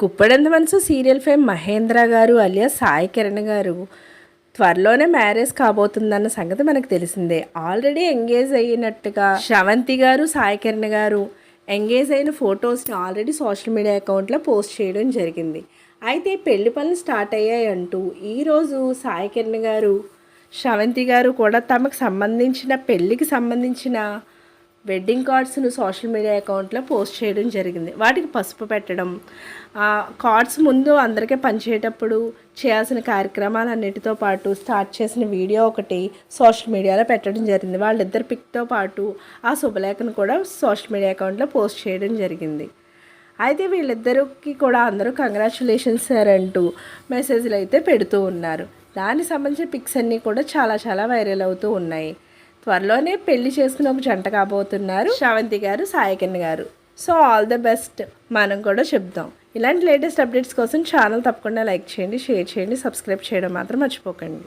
కుప్పడంత మనసు serial fame Mahindra గారు అలియా సాయి కిరణ్ గారు. త్వరలోనే మ్యారేజ్ కాబోతుందన్న సంగతి మనకు తెలిసిందే. ఆల్రెడీ ఎంగేజ్ అయినట్టుగా శ్రవంతి గారు సాయి కిరణ్ గారు ఎంగేజ్ అయిన ఫొటోస్ని ఆల్రెడీ సోషల్ మీడియా అకౌంట్లో పోస్ట్ చేయడం జరిగింది. అయితే పెళ్ళి పనులు స్టార్ట్ అయ్యాయి అంటూ ఈరోజు సాయి కిరణ్ గారు శ్రవంతి గారు కూడా తమకు సంబంధించిన పెళ్ళికి సంబంధించిన వెడ్డింగ్ కార్డ్స్ను సోషల్ మీడియా అకౌంట్లో పోస్ట్ చేయడం జరిగింది. వాటికి పసుపు పెట్టడం ఆ కార్డ్స్ ముందు అందరికీ పనిచేయటప్పుడు చేయాల్సిన కార్యక్రమాలన్నిటితో పాటు స్టార్ట్ చేసిన వీడియో ఒకటి సోషల్ మీడియాలో పెట్టడం జరిగింది. వాళ్ళిద్దరు పిక్తో పాటు ఆ శుభలేఖను కూడా సోషల్ మీడియా అకౌంట్లో పోస్ట్ చేయడం జరిగింది. అయితే వీళ్ళిద్దరికి కూడా అందరూ కంగ్రాచులేషన్స్ సార్ అంటూ మెసేజ్లు అయితే పెడుతూ ఉన్నారు. దానికి సంబంధించిన పిక్స్ అన్నీ కూడా చాలా చాలా వైరల్ అవుతూ ఉన్నాయి. త్వరలోనే పెళ్ళి చేసుకుని ఒక జంట కాబోతున్నారు. శ్రవంతి గారు సాయకన్ గారు. So all the best. మనం కూడా చెప్దాం. ఇలాంటి లేటెస్ట్ అప్డేట్స్ కోసం ఛానల్ తప్పకుండా లైక్ చేయండి షేర్ చేయండి సబ్స్క్రైబ్ చేయడం మాత్రం మర్చిపోకండి.